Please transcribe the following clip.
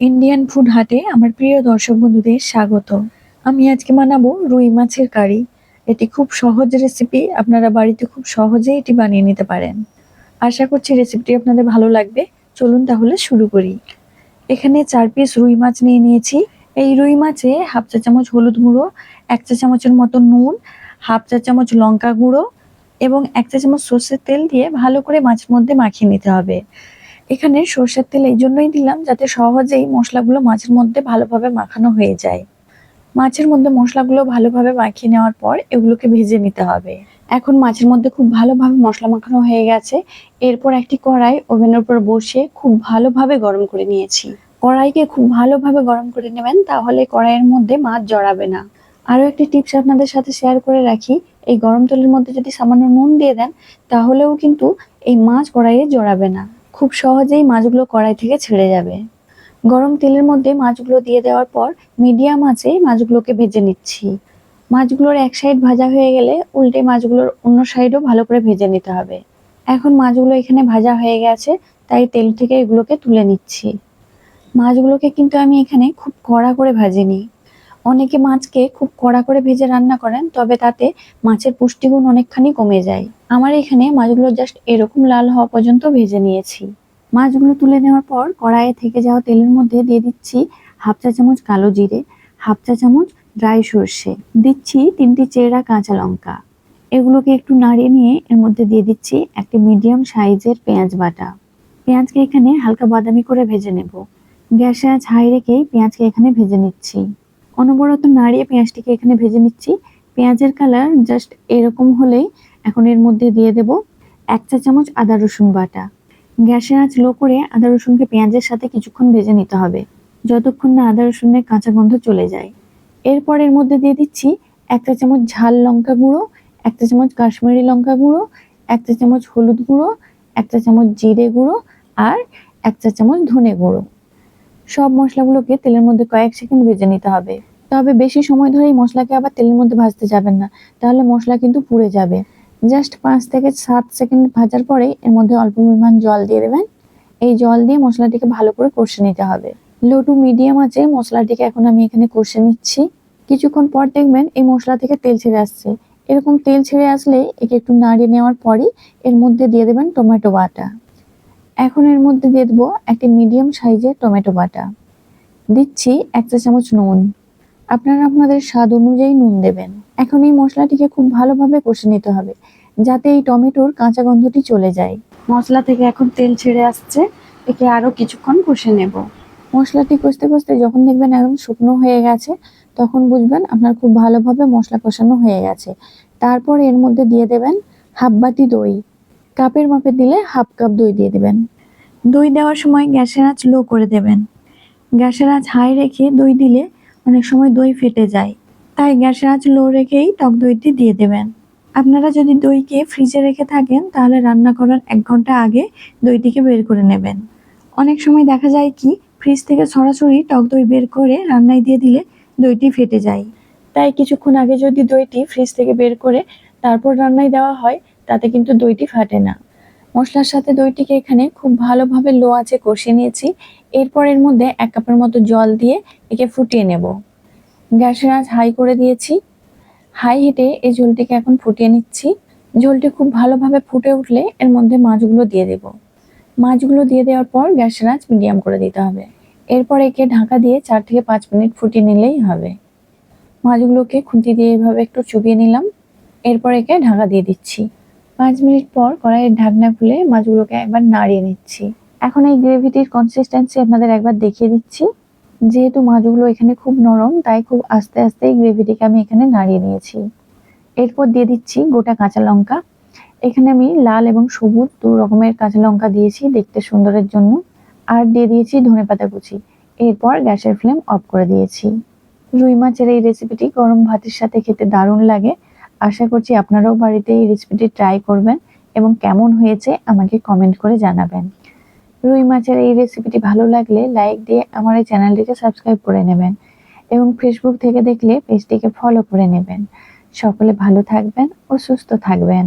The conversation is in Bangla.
ইন্ডিয়ান ফুড হাটে আমার প্রিয় দর্শক বন্ধুদের স্বাগত। আমি আজকে বানাবো রুই মাছের কারি। এটি খুব সহজ রেসিপি আপনারা বাড়িতে খুব সহজেই এটি বানিয়ে নিতে পারেন। আশা করছি রেসিপিটি আপনাদের ভালো লাগবে। চলুন তাহলে শুরু করি। এখানে চার পিস রুই মাছ নিয়ে নিয়েছি। এই রুই মাছে হাফ চা চামচ হলুদ গুঁড়ো, এক চা চামচের মতো নুন, হাফ চা চামচ লঙ্কা গুঁড়ো এবং এক চা চামচ সর্ষের তেল দিয়ে ভালো করে মাছের মধ্যে মাখিয়ে নিতে হবে। এখানে সর্ষের তেল এই জন্যই দিলাম যাতে সহজেই মশলাগুলো মাছের মধ্যে ভালোভাবে মাখানো হয়ে যায়। মাছের মধ্যে মশলাগুলো ভালোভাবে মাখিয়ে নেওয়ার পর এগুলোকে ভেজে নিতে হবে। এখন মাছের মধ্যে খুব ভালোভাবে মশলা মাখানো হয়ে গেছে। এরপর একটি কড়াই ওভেনের উপর বসে খুব ভালোভাবে গরম করে নিয়েছি। কড়াইকে খুব ভালোভাবে গরম করে নেবেন, তাহলে কড়াইয়ের মধ্যে মাছ জড়াবে না। আরও একটি টিপস আপনাদের সাথে শেয়ার করে রাখি, এই গরম তেলের মধ্যে যদি সামান্য নুন দিয়ে দেন, তাহলেও কিন্তু এই মাছ কড়াইয়ে জড়াবে না। খুব সহজেই মাছগুলো কড়াই থেকে ছেড়ে যাবে। গরম তেলের মধ্যে মাছগুলো দিয়ে দেওয়ার পর মিডিয়াম আঁচে মাছগুলোকে ভেজে নিচ্ছি। মাছগুলোর এক সাইড ভাজা হয়ে গেলে উল্টে মাছগুলোর অন্য সাইডও ভালো করে ভেজে নিতে হবে। এখন মাছগুলো এখানে ভাজা হয়ে গেছে, তাই তেল থেকে এগুলোকে তুলে নিচ্ছি। মাছগুলোকে কিন্তু আমি এখানে খুব কড়া করে ভাজিনি। অনেকে মাছকে খুব কড়া করে ভেজে রান্না করেন, তবে তাতে মাছের পুষ্টিগুণ অনেকখানি কমে যায়। আমার এখানে মাছগুলো জাস্ট এরকম লাল হওয়া পর্যন্ত ভেজে নিয়েছি। মাছগুলো তুলে নেওয়ার পর কড়াইয়ে থেকে যাওয়া তেলের মধ্যে দিয়ে দিচ্ছি হাফ চা চামচ কালো জিরে, হাফ চা চামচ ড্রাই সর্ষে, দিচ্ছি তিনটি চেরা কাঁচা লঙ্কা। এগুলোকে একটু নাড়িয়ে নিয়ে এর মধ্যে দিয়ে দিচ্ছি একটি মিডিয়াম সাইজের পেঁয়াজ বাটা। পেঁয়াজকে এখানে হালকা বাদামি করে ভেজে নেব। গ্যাসে আজ হাই রেখেই পেঁয়াজকে এখানে ভেজে নিচ্ছি। অনবরত নাড়িয়ে পেঁয়াজটিকে এখানে ভেজে নিচ্ছি। পেঁয়াজের কালার জাস্ট এরকম হলেই এখন এর মধ্যে দিয়ে দেব এক চা চামচ আদা রসুন বাটা। গ্যাসের আঁচ লো করে আদা রসুনকে পেঁয়াজের সাথে কিছুক্ষণ ভেজে নিতে হবে, যতক্ষণ না আদা রসুনের কাঁচা গন্ধ চলে যায়। এরপর এর মধ্যে দিয়ে দিচ্ছি এক চা চামচ ঝাল লঙ্কা গুঁড়ো, এক চা চামচ কাশ্মীরি লঙ্কা গুঁড়ো, এক চা চামচ হলুদ গুঁড়ো, এক চা চামচ জিরে গুঁড়ো আর এক চা চামচ ধনে গুঁড়ো। সব মশলাগুলোকে তেলের মধ্যে কয়েক সেকেন্ড ভেজে নিতে হবে। তবে বেশি সময় ধরে এই মশলাকে আবার তেলের মধ্যে ভাজতে যাবেন না, তাহলে মশলা কিন্তু পুড়ে যাবে। জাস্ট পাঁচ থেকে সাত সেকেন্ড ভাজার পরে এর মধ্যে অল্প পরিমাণ জল দিয়ে দেবেন। এই জল দিয়ে মশলাটিকে ভালো করে কষে নিতে হবে। লো টু মিডিয়াম আছে মশলাটিকে এখন আমি এখানে কষে নিচ্ছি। কিছুক্ষণ পর দেখবেন এই মশলা থেকে তেল ছেড়ে আসছে। এরকম তেল ছেড়ে আসলে একে একটু নাড়িয়ে নেওয়ার পরই এর মধ্যে দিয়ে দেবেন টমেটো বাটা। এখন এর মধ্যে দিয়ে দেবো একটি মিডিয়াম সাইজের টমেটো বাটা। দিচ্ছি এক চা চামচ নুন। আপনারা আপনাদের স্বাদ অনুযায়ী নুন দেবেন। এখন এই মশলাটিকে খুব ভালোভাবে কষে নিতে হবে যাতে এই টমেটোর কাঁচা গন্ধটি চলে যায়। মশলা থেকে এখন তেল ছেড়ে আসছে একে আরও কিছুক্ষণ কষে নেব। মশলাটি কষতে কষতে যখন দেখবেন একদম শুকনো হয়ে গেছে তখন বুঝবেন আপনার খুব ভালোভাবে মশলা কষানো হয়ে গেছে। তারপর এর মধ্যে দিয়ে দেবেন হাফ বাটি দই। কাপের মাপে দিলে হাফ কাপ দই দিয়ে দেবেন। দই দেওয়ার সময় গ্যাসের আঁচ লো করে দেবেন। গ্যাসের আঁচ হাই রেখে দই দিলে অনেক সময় দই ফেটে যায়। তাই গ্যাসের আঁচ লো রেখেই টক দইটি দিয়ে দেবেন। আপনারা যদি দইকে ফ্রিজে রেখে থাকেন, তাহলে রান্না করার এক ঘণ্টা আগে দইটিকে বের করে নেবেন। অনেক সময় দেখা যায় কি, ফ্রিজ থেকে সরাসরি টক দই বের করে রান্নায় দিয়ে দিলে দইটি ফেটে যায়। তাই কিছুক্ষণ আগে যদি দইটি ফ্রিজ থেকে বের করে তারপর রান্নায় দেওয়া হয় তাতে কিন্তু দইটি ফাটে না। মশলার সাথে দইটিকে এখানে খুব ভালোভাবে লো আঁচে কষিয়ে নিয়েছি। এরপর এর মধ্যে এক কাপের মতো জল দিয়ে একে ফুটিয়ে নেব। গ্যাসের আঁচ হাই করে দিয়েছি। হাই হিটে এই ঝোলটিকে এখন ফুটিয়ে নিচ্ছি। ঝোলটি খুব ভালোভাবে ফুটে উঠলে এর মধ্যে মাছগুলো দিয়ে দেব। মাছগুলো দিয়ে দেওয়ার পর গ্যাসের আঁচ মিডিয়াম করে দিতে হবে। এরপর একে ঢাকা দিয়ে চার থেকে পাঁচ মিনিট ফুটিয়ে নিলেই হবে। মাছগুলোকে খুন্তি দিয়ে এভাবে একটু চুবিয়ে নিলাম। এরপর একে ঢাকা দিয়ে দিচ্ছি। পাঁচ মিনিট পর কড়াইয়ের ঢাকনা খুলে মাছগুলোকে একবার নাড়িয়ে নিচ্ছি। এখন এই গ্রেভিটির কনসিস্টেন্সি আপনাদের একবার দেখিয়ে দিচ্ছি। যেহেতু মাছগুলো এখানে খুব নরম, তাই খুব আস্তে আস্তে এই গ্রেভিটিকে আমি এখানে নাড়িয়ে নিয়েছি। এরপর দিয়ে দিচ্ছি গোটা কাঁচা লঙ্কা। এখানে আমি লাল এবং সবুজ দু রকমের কাঁচা লঙ্কা দিয়েছি দেখতে সুন্দরের জন্য। আর দিয়ে দিয়েছি ধনে পাতা কুচি। এরপর গ্যাসের ফ্লেম অফ করে দিয়েছি। রুই মাছের এই রেসিপিটি গরম ভাতের সাথে খেতে দারুণ লাগে। আশা করছি আপনারাও বাড়িতে এই রেসিপিটি ট্রাই করবেন এবং কেমন হয়েছে আমাকে কমেন্ট করে জানাবেন। রুই মাছের এই রেসিপিটি ভালো লাগলে লাইক দিয়ে আমার এই চ্যানেলটিকে সাবস্ক্রাইব করে নেবেন এবং ফেসবুক থেকে দেখলে পেজটিকে ফলো করে নেবেন। সকলে ভালো থাকবেন ও সুস্থ থাকবেন।